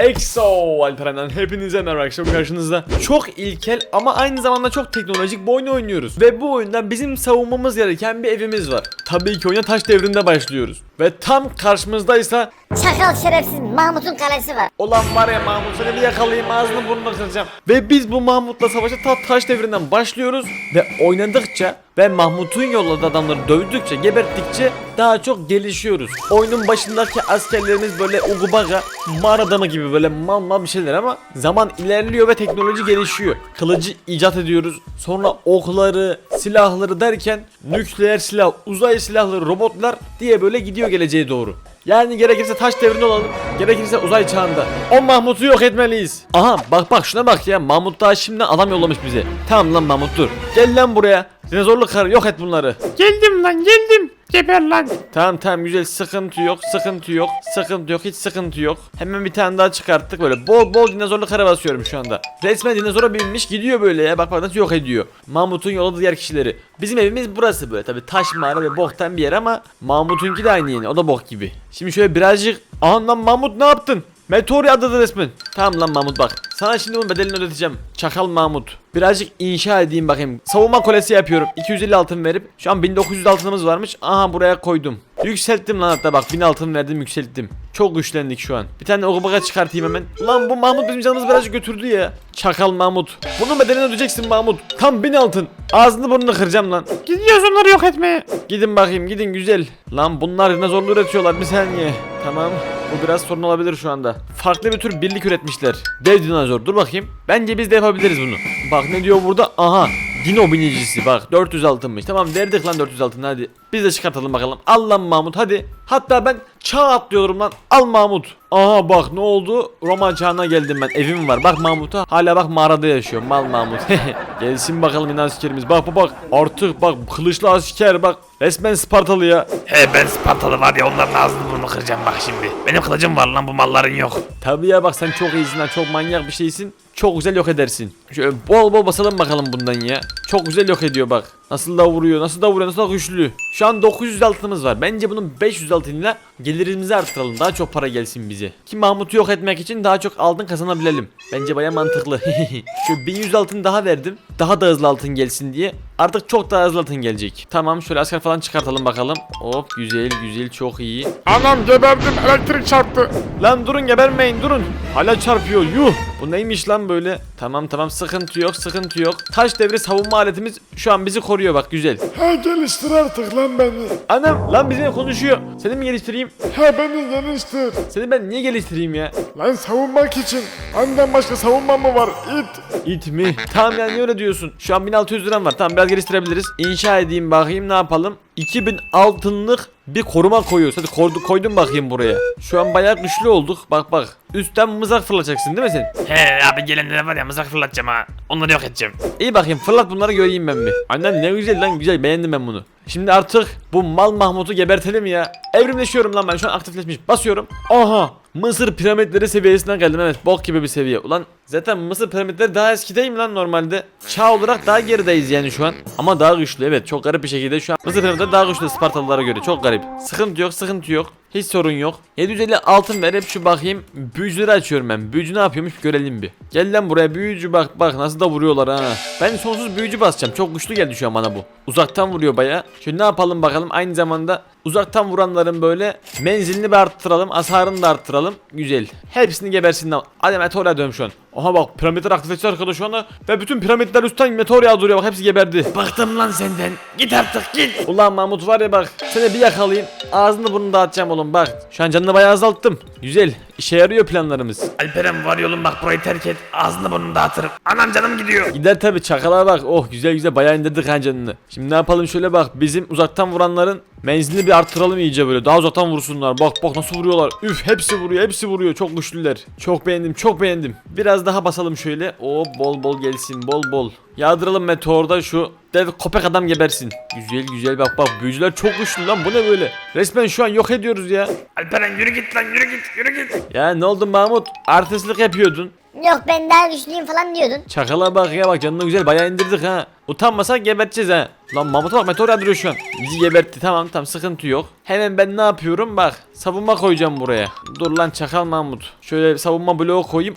EXO Alperen'den hepinize merhaba arkadaşlar. Karşınızda çok ilkel ama aynı zamanda çok teknolojik bir oyun oynuyoruz. Ve bu oyunda bizim savunmamız gereken bir evimiz var. Tabii ki oyuna taş devrinde başlıyoruz ve tam karşımızdaysa Çakal şerefsiz Mahmut'un kalesi var. Olan var ya Mahmut seni bir yakalayayım ağzını burnunu kıracağım. Ve biz bu Mahmut'la savaşa ta taş devrinden başlıyoruz ve oynadıkça ve Mahmut'un yolladığı adamları dövdükçe, geberttikçe daha çok gelişiyoruz. Oyunun başındaki askerlerimiz böyle ugubaga, mağara adamı gibi böyle mal mal bir şeyler ama zaman ilerliyor ve teknoloji gelişiyor. Kılıcı icat ediyoruz. Sonra okları, silahları derken nükleer silah, uzay silahları, robotlar diye böyle gidiyor geleceğe doğru. Yani gerekirse taş devrinde olalım, gerekirse uzay çağında. O Mahmut'u yok etmeliyiz. Aha bak bak şuna bak ya Mahmut daha şimdiden adam yollamış bize. Tamam lan Mahmut dur. Gel lan buraya. Dinozorlu karı yok et bunları. Geldim lan geldim. Geber lan. Tamam tamam güzel sıkıntı yok sıkıntı yok sıkıntı yok hiç sıkıntı yok. Hemen bir tane daha çıkarttık böyle bol bol dinozorlu kara basıyorum şu anda. Resmen dinozora binmiş gidiyor böyle ya bak bak nasıl yok ediyor. Mahmut'un yolladığı diğer kişileri. Bizim evimiz burası böyle tabi taş mağara ve boktan bir yer ama Mahmut'unki de aynı yeni o da bok gibi. Şimdi şöyle birazcık Aha lan Mahmut ne yaptın? Meteor yağdırdı resmen. Tamam lan Mahmut bak. Sana şimdi bunun bedelini ödeteceğim. Çakal Mahmut. Birazcık inşa edeyim bakayım. Savunma kulesi yapıyorum. 250 altın verip şu an 1900 altınımız varmış. Aha buraya koydum. Yükselttim lan hatta bak 1000 altın verdim yükselttim. Çok güçlendik şu an. Bir tane okubaga çıkartayım hemen. Lan bu Mahmut bizim canımızı birazcık götürdü ya. Çakal Mahmut. Bunun bedelini ödeyeceksin Mahmut. Tam 1000 altın. Ağzını burnunu kıracağım lan. Gidiyoruz onları yok etmeye. Gidin bakayım gidin güzel. Lan bunlar dinozorlu üretiyorlar bir saniye. Tamam. Bu biraz sorun olabilir şu anda. Farklı bir tür birlik üretmişler. Dev dinozor dur bakayım. Bence biz de yapabiliriz bunu. Bak ne diyor burada? Aha. Dino binicisi bak 400 altınmış. Tamam verdik lan 400 altın hadi. Biz de çıkartalım bakalım. Al lan Mahmut hadi. Hatta ben çağ atlıyorum lan. Al Mahmut. Aha bak ne oldu? Roma çağına geldim ben. Evim var. Bak Mahmut'a. Hala bak mağarada yaşıyor. Mal Mahmut. Gelsin bakalım yine askerimiz. Bak bak bak. Artık bak kılıçlı asker bak. Resmen Spartalı ya. He ben Spartalı var ya onların ağzını burnunu kıracağım bak şimdi. Benim kılıcım var lan bu malların yok. Tabii ya bak sen çok iyisin lan. Çok manyak bir şeysin. Çok güzel yok edersin. Şöyle bol bol basalım bakalım bundan ya. Çok güzel yok ediyor bak. Nasıl da vuruyor, nasıl da vuruyor, nasıl da güçlü. Şu an 900 altınımız var. Bence bunun 500 altınıyla gelirimizi arttıralım. Daha çok para gelsin bize. Ki Mahmut'u yok etmek için daha çok altın kazanabilelim. Bence baya mantıklı. Şu 1100 altın daha verdim. Daha da hızlı altın gelsin diye. Artık çok daha hızlı altın gelecek. Tamam şöyle asker falan çıkartalım bakalım. Hop güzel güzel çok iyi. Anam geberdim elektrik çarptı. Lan durun gebermeyin durun. Hala çarpıyor yuh. Bu neymiş lan böyle? Tamam tamam sıkıntı yok sıkıntı yok. Taş devri savunma aletimiz şu an bizi koruyor bak güzel. Ha geliştir artık lan beni. Anam lan bizimle konuşuyor. Seni mi geliştireyim? Ha beni geliştir. Seni ben niye geliştireyim ya? Lan savunmak için. Benden başka savunma mı var? İt. İt mi? Tamam yani öyle diyorsun. Şu an 1600 liram var. Tamam biraz geliştirebiliriz. İnşa edeyim bakayım ne yapalım. 2000 altınlık bir koruma koyuyoruz. Hadi koydu, koydum bakayım buraya. Şu an bayağı güçlü olduk. Bak bak. Üstten mızrak fırlatacaksın değil mi sen? He abi gelenlere var ya mızrak fırlatacağım ha. Onları yok edeceğim. İyi bakayım fırlat bunları göreyim ben bir. Annem ne güzel lan güzel beğendim ben bunu. Şimdi artık bu mal Mahmut'u gebertelim ya. Evrimleşiyorum lan ben şu an aktifleşmiş. Basıyorum. Aha. Mısır piramitleri seviyesinden geldim evet bok gibi bir seviye. Ulan zaten Mısır piramitleri daha eskideyim lan normalde. Çağ olarak daha gerideyiz yani şu an. Ama daha güçlü evet çok garip bir şekilde şu an. Mısır piramitleri daha güçlü Spartalılara göre çok garip. Sıkıntı yok sıkıntı yok. Hiç sorun yok. 750 altın ver hep şu bakayım. Büyücüleri açıyorum ben. Büyücü ne yapıyormuş görelim bir. Gel lan buraya büyücü bak bak nasıl da vuruyorlar ha. Ben sonsuz büyücü basacağım. Çok güçlü geldi şu an bana bu. Uzaktan vuruyor baya. Şöyle ne yapalım bakalım aynı zamanda uzaktan vuranların böyle menzilini bir arttıralım. Hasarını da arttıralım. Güzel. Hepsini gebersin lan. Hadi meteor yağıyorum şu an. Oha bak piramitler aktifleşti arkadaş şu anda. Ve bütün piramitler üstten meteor yağdırıyor bak hepsi geberdi. Bıktım lan senden. Git artık git. Ulan Mahmut var ya bak seni bir yakalayayım ağzını burnunu dağıtacağım oğlum bak şu an canını bayağı azalttım güzel işe yarıyor planlarımız Alperen var yolun bak burayı terk et. Ağzını burnunu dağıtırım. Anam canım gidiyor. Gider tabi çakala bak oh güzel güzel bayağı indirdik ha canını Şimdi ne yapalım şöyle bak bizim uzaktan vuranların menzilini bir arttıralım iyice böyle. Daha uzaktan vursunlar. Bak bak nasıl vuruyorlar. Üf hepsi vuruyor hepsi vuruyor. Çok güçlüler. Çok beğendim çok beğendim. Biraz daha basalım şöyle. O bol bol gelsin bol bol. Yağdıralım meteorda şu dev köpek adam gebersin. Güzel güzel. Bak bak büyücüler çok güçlü lan. Bu ne böyle? Resmen şu an yok ediyoruz ya. Alperen yürü git lan yürü git yürü git. Ya ne oldu Mahmut? Artistlik yapıyordun Yok ben daha güçlüyüm falan diyordun. Çakala bak ya bak canını güzel bayağı indirdik ha Utanmasak geberteceğiz ha Lan Mahmut'a bak meteor yağdırıyor şu an. Bizi gebertti tamam tamam sıkıntı yok. Hemen ben ne yapıyorum bak savunma koyacağım buraya. Dur lan çakal Mahmut. Şöyle savunma bloğu koyayım.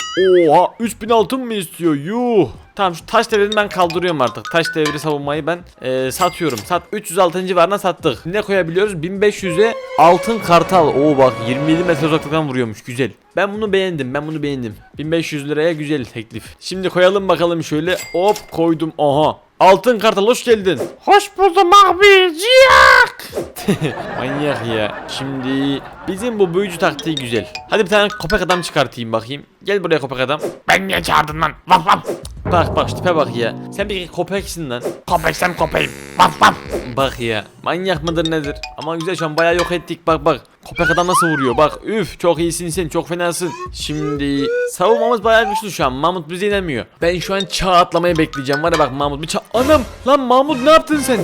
Oha 3000 altın mı istiyor yuh. Tamam şu taş devrini ben kaldırıyorum artık. Taş devri savunmayı ben eee, satıyorum. Sat 306. civarına sattık. Ne koyabiliyoruz? 1500'e altın kartal. Oo bak 27 metre uzaklıktan vuruyormuş. Güzel. Ben bunu beğendim. Ben bunu beğendim. 1500 liraya güzel teklif. Şimdi koyalım bakalım şöyle. Hop koydum. Aha. Altın kartal hoş geldin. Hoş buldum abi. Ciyak. Manyak ya. Şimdi bizim bu büyücü taktiği güzel. Hadi bir tane köpek adam çıkartayım bakayım. Gel buraya köpek adam. Ben niye çağırdın lan? Vaf vaf. Bak bak tipe bak ya. Sen bir köpeksin lan. Köpeksem köpeğim. Vaf vaf. Bak ya. Manyak mıdır nedir? Ama güzel şu an bayağı yok ettik. Bak bak. Köpek adam nasıl vuruyor? Bak üf çok iyisin sen çok fenasın. Şimdi savunmamız bayağı güçlü şu an. Mahmut bize inemiyor. Ben şu an çağ atlamayı bekleyeceğim. Var ya bak Mahmut bir çağ... Anam! Lan Mahmut ne yaptın sen?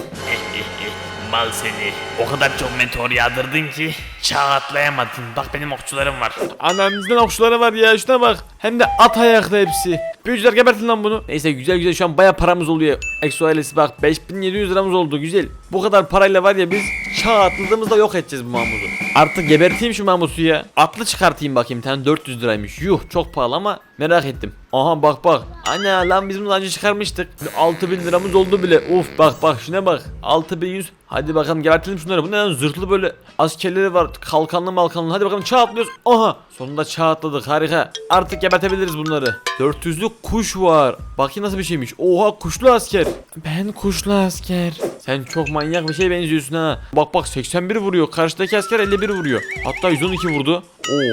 Mal seni. O kadar çok meteor yağdırdın ki çağ atlayamadın. Bak benim okçularım var. Anamızdan okçuları var ya şuna bak. Hem de at ayaklı hepsi. Büyücüler gebertin lan bunu. Neyse güzel güzel şu an baya paramız oluyor. Exo ailesi bak 5700 liramız oldu güzel. Bu kadar parayla var ya biz çağ atladığımızda yok edeceğiz bu Mahmut'u. Artık geberteyim şu Mahmut'u ya. Atlı çıkartayım bakayım tane 400 liraymış. Yuh çok pahalı ama merak ettim. Aha bak bak. Ana lan biz bunu önce çıkarmıştık. 6000 liramız oldu bile. Uf bak bak şuna bak. 6100. Hadi bakalım gebertelim şunları. Bu ne lan zırhlı böyle askerleri var. Kalkanlı malkanlı. Hadi bakalım çağ atlıyoruz. Aha. Sonunda çağ atladık harika. Artık gebertebiliriz bunları. 400'lük kuş var. Bakayım nasıl bir şeymiş. Oha kuşlu asker. Ben kuşlu asker. Sen çok manyak bir şey benziyorsun ha. Bak bak 81 vuruyor. Karşıdaki asker 51 vuruyor. Hatta 112 vurdu.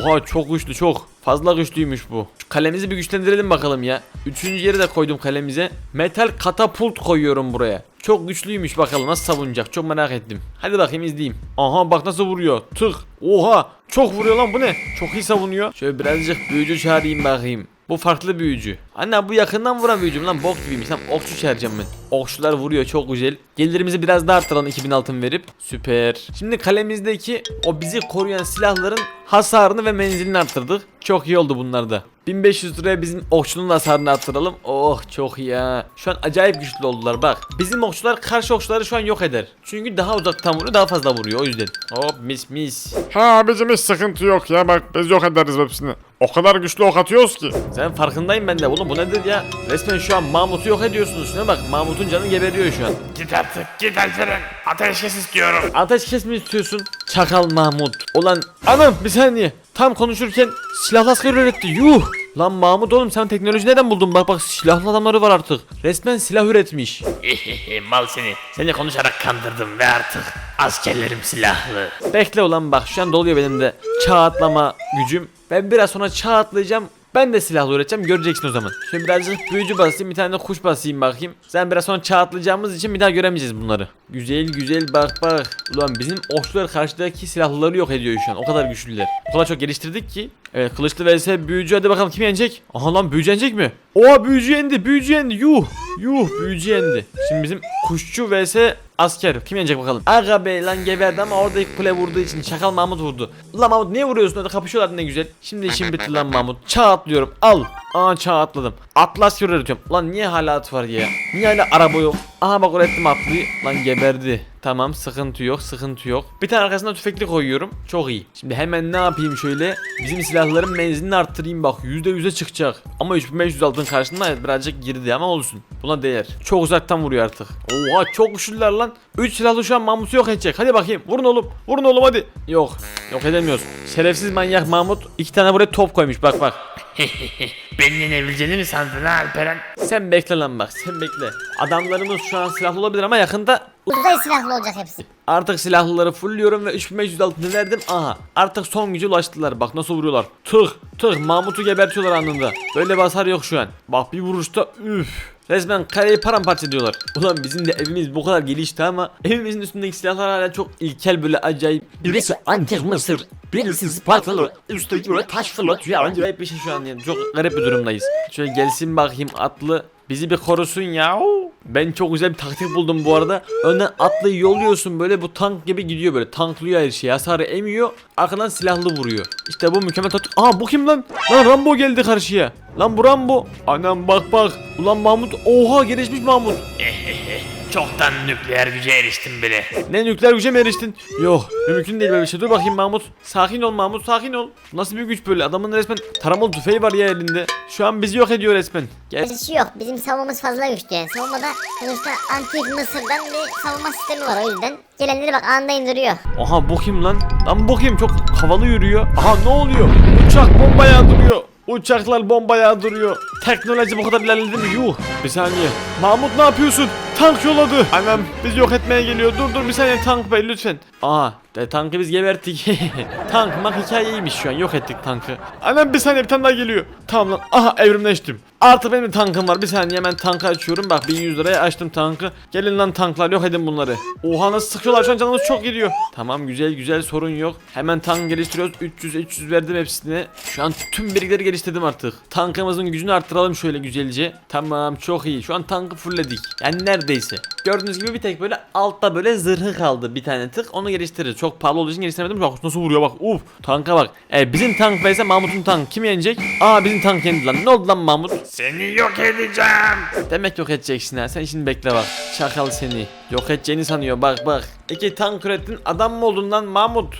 Oha çok güçlü çok. Fazla güçlüymüş bu. Şu kalemizi bir güçlendirelim bakalım ya. Üçüncü yeri de koydum kalemize. Metal katapult koyuyorum buraya. Çok güçlüymüş bakalım nasıl savunacak çok merak ettim. Hadi bakayım izleyeyim. Aha bak nasıl vuruyor. Tık. Oha. Çok vuruyor lan bu ne? Çok iyi savunuyor. Şöyle birazcık büyücü çağırayım bakayım. Bu farklı büyücü. Anne bu yakından vuran büyücü mü lan bok gibiymiş. Tamam okçu çağıracağım ben. Okçular vuruyor çok güzel. Gelirimizi biraz daha arttıralım 2000 altın verip. Süper. Şimdi kalemizdeki o bizi koruyan silahların hasarını ve menzilini arttırdık. Çok iyi oldu bunlar da. 1500 liraya bizim okçunun hasarını arttıralım. Oh çok iyi ya. Şu an acayip güçlü oldular bak. Bizim okçular karşı okçuları şu an yok eder. Çünkü daha uzaktan vuruyor daha fazla vuruyor o yüzden. Hop mis mis. Ha abicim hiç sıkıntı yok ya bak biz yok ederiz hepsini. O kadar güçlü ok atıyoruz ki. Sen farkındayım ben de. Oğlum bu nedir ya? Resmen şu an Mahmut'u yok ediyorsunuz. Şuna bak Mahmut'un canı geberiyor şu an. Git artık git Alperen. Ateşkes istiyorum. Ateş kesme istiyorsun. Çakal Mahmut. Ulan anam bir saniye. Tam konuşurken silahlı asker üretti. Yuh. Lan Mahmut oğlum sen teknoloji neden buldun? Bak bak silahlı adamları var artık. Resmen silah üretmiş. Mal seni. Seni konuşarak kandırdım ve artık askerlerim silahlı. Bekle ulan bak şu an doluyor benim de çağ atlama gücüm. Ben biraz sonra çağ atlayacağım. Ben de silahlı üreteceğim göreceksin o zaman. Şöyle birazcık büyücü basayım bir tane de kuş basayım bakayım. Sen biraz sonra çağ atlayacağımız için bir daha göremeyeceğiz bunları. Güzel güzel bak bak. Ulan bizim okçular karşıdaki silahlıları yok ediyor şu an. O kadar güçlüler. O kadar çok geliştirdik ki. Evet kılıçlı vs büyücü hadi bakalım kim yenecek? Aha lan büyücü yenecek mi? Oha büyücü yendi büyücü yendi yuh. Yuh büyücü yendi. Şimdi bizim kuşçu vs asker. Kim yenecek bakalım? Aga be lan geberdi ama orada ilk kule vurduğu için Şakal Mahmut vurdu. Ulan Mahmut niye vuruyorsun orada kapışıyorlar ne güzel. Şimdi işim bitti lan Mahmut. Çağ atlıyorum al. Aa çağ atladım. Atlas yürü üretiyorum. Lan niye hala at var ya? Niye hala araba yok? Aha bak ürettim atlıyı. Lan geberdi. Tamam sıkıntı yok sıkıntı yok. Bir tane arkasına tüfekli koyuyorum. Çok iyi. Şimdi hemen ne yapayım şöyle. Bizim silahların menzilini arttırayım bak. %100'e çıkacak. Ama 3500 altın karşılığında birazcık girdi ama olsun. Buna değer. Çok uzaktan vuruyor artık. Oha çok güçlüler lan. 3 silahlı şu an Mahmut'u yok edecek. Hadi bakayım. Vurun oğlum. Vurun oğlum hadi. Yok. Yok edemiyoruz. Şerefsiz manyak Mahmut. iki tane buraya top koymuş. Bak bak. Beni yenebileceğini mi sandın ha Alperen? Sen bekle lan bak. Sen bekle. Adamlarımız şu an silahlı olabilir ama yakında Uzay silahlı olacak hepsi. Artık silahlıları fullliyorum ve 3500 altını verdim. Aha artık son gücü ulaştılar. Bak nasıl vuruyorlar. Tık tık Mahmut'u gebertiyorlar anında. Böyle basar yok şu an. Bak bir vuruşta üf. Resmen kaleyi paramparça ediyorlar. Ulan bizim de evimiz bu kadar gelişti ama evimizin üstündeki silahlar hala çok ilkel böyle acayip. Birisi antik mısır, birisi Spartalı, üstü taş fırlatıyor. Acayip bir şey şu an yani. Çok garip bir durumdayız. Şöyle gelsin bakayım atlı. Bizi bir korusun ya. Ben çok güzel bir taktik buldum bu arada. Önden atlıyı yolluyorsun böyle bu tank gibi gidiyor böyle. Tanklıyor her şeyi. Hasarı emiyor. Arkadan silahlı vuruyor. İşte bu mükemmel taktik. Aa bu kim lan? Lan Rambo geldi karşıya. Lan bu Rambo. Anam bak bak. Ulan Mahmut. Oha gelişmiş Mahmut. Çoktan nükleer güce eriştim bile. Ne nükleer güce mi eriştin? Yok mümkün değil böyle bir şey. Dur bakayım Mahmut. Sakin ol Mahmut sakin ol. Nasıl bir güç böyle? Adamın resmen taramalı tüfeği var ya elinde. Şu an bizi yok ediyor resmen. Gel. Bir şey yok. Bizim savunmamız fazla güçlü yani. Savunmada sonuçta antik Mısır'dan bir savunma sistemi var o yüzden. Gelenleri bak anında indiriyor. Aha bu kim lan? Lan bu kim? Çok havalı yürüyor. Aha ne oluyor? Uçak bomba yağdırıyor. Uçaklar bomba yağdırıyor. Teknoloji bu kadar ilerledi mi? Yuh. Bir saniye. Mahmut ne yapıyorsun? Tank yolladı. Annem bizi yok etmeye geliyor. Dur dur bir saniye tank bey lütfen. Aa de tankı biz geberttik. tank mak hikayeymiş şu an. Yok ettik tankı. Annem bir saniye bir tane daha geliyor. Tamam lan. Aha evrimleştim. Artık benim tankım var. Bir saniye hemen tankı açıyorum. Bak 1100 liraya açtım tankı. Gelin lan tanklar yok edin bunları. Oha nasıl sıkıyorlar şu an canımız çok gidiyor. Tamam güzel güzel sorun yok. Hemen tank geliştiriyoruz. 300 300 verdim hepsine. Şu an tüm birlikleri geliştirdim artık. Tankımızın gücünü arttıralım şöyle güzelce. Tamam çok iyi. Şu an tankı fullledik. Yani neredeyse. Gördüğünüz gibi bir tek böyle altta böyle zırhı kaldı bir tane tık. Onu geliştiririz. Çok pahalı olduğu için geliştiremedim. Bak nasıl vuruyor bak. Uf tanka bak. E, bizim tank vs Mahmut'un tank kim yenecek? Aa bizim tank yendi lan. Ne oldu lan Mahmut? Seni yok edeceğim. Demek yok edeceksin ha. Sen şimdi bekle bak. Çakal seni. Yok edeceğini sanıyor. Bak bak. İki tank ürettin. Adam mı oldun lan Mahmut?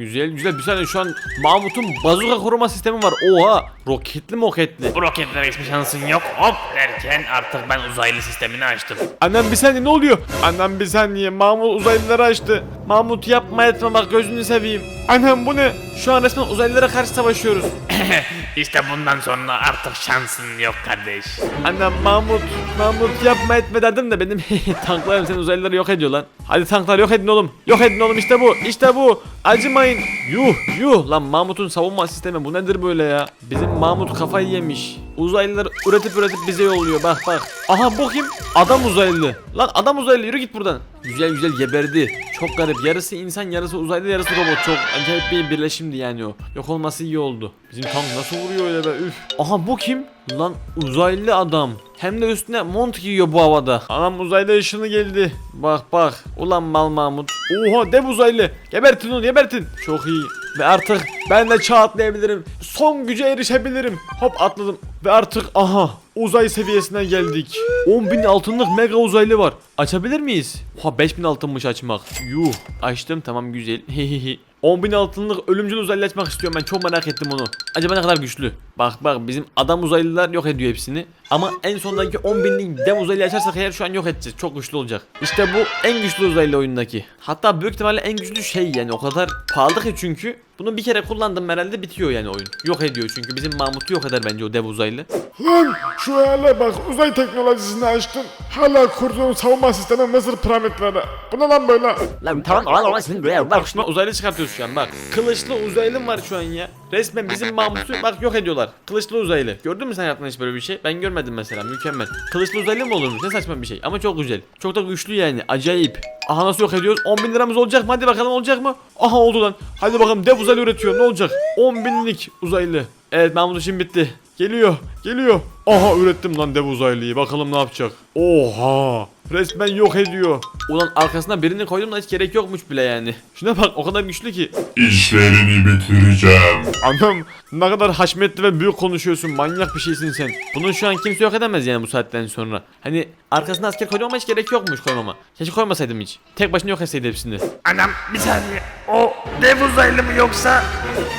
Güzel güzel. Bir saniye şu an Mahmut'un bazuka koruma sistemi var. Oha. Roketli moketli. Bu roketlere hiçbir şansın yok. Hop derken artık ben uzaylı sistemini açtım. Annem bir saniye ne oluyor? Annem bir saniye. Mahmut uzaylıları açtı. Mahmut yapma etme bak gözünü seveyim. Annem bu ne? Şu an resmen uzaylılara karşı savaşıyoruz. işte bundan sonra artık şansın yok kardeş. Annem Mahmut, Mahmut yapma etme dedim de benim tanklarım sen uzaylıları yok ediyor lan. Hadi tanklar yok edin oğlum. Yok edin oğlum işte bu. İşte bu. Acımayın. Yuh yuh lan Mahmut'un savunma sistemi bu nedir böyle ya? Bizim Mahmut kafayı yemiş. Uzaylılar üretip üretip bize yolluyor bak bak. Aha bu kim? Adam uzaylı. Lan adam uzaylı yürü git buradan. Güzel güzel geberdi. Çok garip. Yarısı insan yarısı uzaylı yarısı robot. Çok acayip bir birleşimdi yani o. Yok olması iyi oldu. Bizim tank nasıl vuruyor öyle be üf. Aha bu kim? Lan uzaylı adam. Hem de üstüne mont giyiyor bu havada. Anam uzaylı ışını geldi. Bak bak. Ulan mal Mahmut. Oha dev uzaylı. Gebertin onu gebertin. Çok iyi. Ve artık ben de çağ atlayabilirim. Son güce erişebilirim. Hop atladım. Ve artık aha uzay seviyesine geldik. 10.000 altınlık mega uzaylı var. Açabilir miyiz? Ha 5000 altınmış açmak. Yuh. Açtım tamam güzel. 10.000 altınlık ölümcül uzaylı açmak istiyorum ben çok merak ettim onu. Acaba ne kadar güçlü? Bak bak bizim adam uzaylılar yok ediyor hepsini. Ama en sondaki 10.000'lik dev uzaylı açarsak eğer şu an yok edeceğiz. Çok güçlü olacak. İşte bu en güçlü uzaylı oyundaki. Hatta büyük ihtimalle en güçlü şey yani o kadar pahalı ki çünkü. Bunu bir kere kullandım herhalde bitiyor yani oyun. Yok ediyor çünkü bizim Mahmut'u yok eder bence o dev uzaylı. Lan şu hale bak uzay teknolojisini açtın. Hala kurduğun savunma sistemi Mısır piramitleri. Bu ne lan böyle? Lan tamam lan lan senin böyle bak Şuna uzaylı çıkartıyoruz şu an bak. Kılıçlı uzaylım var şu an ya. Resmen bizim Mahmut'u bak yok ediyorlar. Kılıçlı uzaylı. Gördün mü sen hayatında hiç böyle bir şey? Ben görmedim mesela mükemmel. Kılıçlı uzaylı mı olurmuş? Ne saçma bir şey ama çok güzel. Çok da güçlü yani acayip. Aha nasıl yok ediyoruz? 10 bin liramız olacak mı? Hadi bakalım olacak mı? Aha oldu lan. Hadi bakalım dev uzaylı üretiyor ne olacak? 10 binlik uzaylı. Evet Mahmut işim bitti. Geliyor. Geliyor. Aha ürettim lan dev uzaylıyı. Bakalım ne yapacak. Oha. Resmen yok ediyor. Ulan arkasına birini koydum da hiç gerek yokmuş bile yani. Şuna bak o kadar güçlü ki. İşlerini bitireceğim. Anam ne kadar haşmetli ve büyük konuşuyorsun. Manyak bir şeysin sen. Bunu şu an kimse yok edemez yani bu saatten sonra. Hani arkasına asker koydum ama hiç gerek yokmuş koymama. Keşke koymasaydım hiç. Tek başına yok etseydi hepsini. Anam bir saniye. O dev uzaylı mı yoksa?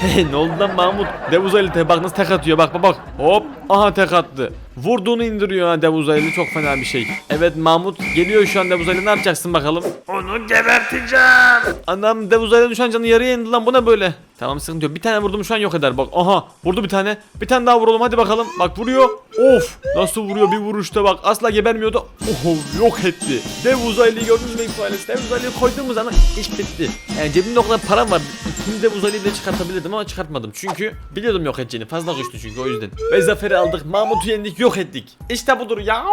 Hey ne oldu lan Mahmut? Dev uzaylı te bak nasıl tek atıyor bak bak bak. Hop aha tek attı. Vurduğunu indiriyor ha dev uzaylı çok fena bir şey. Evet Mahmut geliyor şu an dev uzaylı ne yapacaksın bakalım? Onu geberteceğim. Anam dev uzaylının şu an canı yarıya indi lan bu ne böyle? Tamam sıkıntı yok. Bir tane vurdum şu an yok eder bak. Aha vurdu bir tane. Bir tane daha vuralım hadi bakalım. Bak vuruyor. Of nasıl vuruyor bir vuruşta bak. Asla gebermiyordu. Oh yok etti. Dev uzaylıyı gördünüz mü ailesi? Dev uzaylıyı koyduğumuz anda iş bitti. Yani cebimde o kadar param var. Tüm dev uzaylıyı bile çıkartabilirdim ama çıkartmadım. Çünkü biliyordum yok edeceğini. Fazla güçlü çünkü o yüzden. Ve zaferi aldık. Mahmut'u yendik yok ettik. İşte budur ya.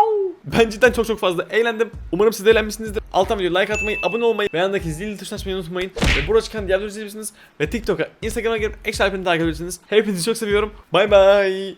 Ben cidden çok çok fazla eğlendim. Umarım siz de eğlenmişsinizdir. Alttan videoya like atmayı, abone olmayı ve yanındaki zil tuşuna basmayı unutmayın. Ve burada çıkan diğer videoları izleyebilirsiniz. Ve TikTok'a, Instagram'a girip Alper'i takip edebilirsiniz. Hepinizi çok seviyorum. Bay bay.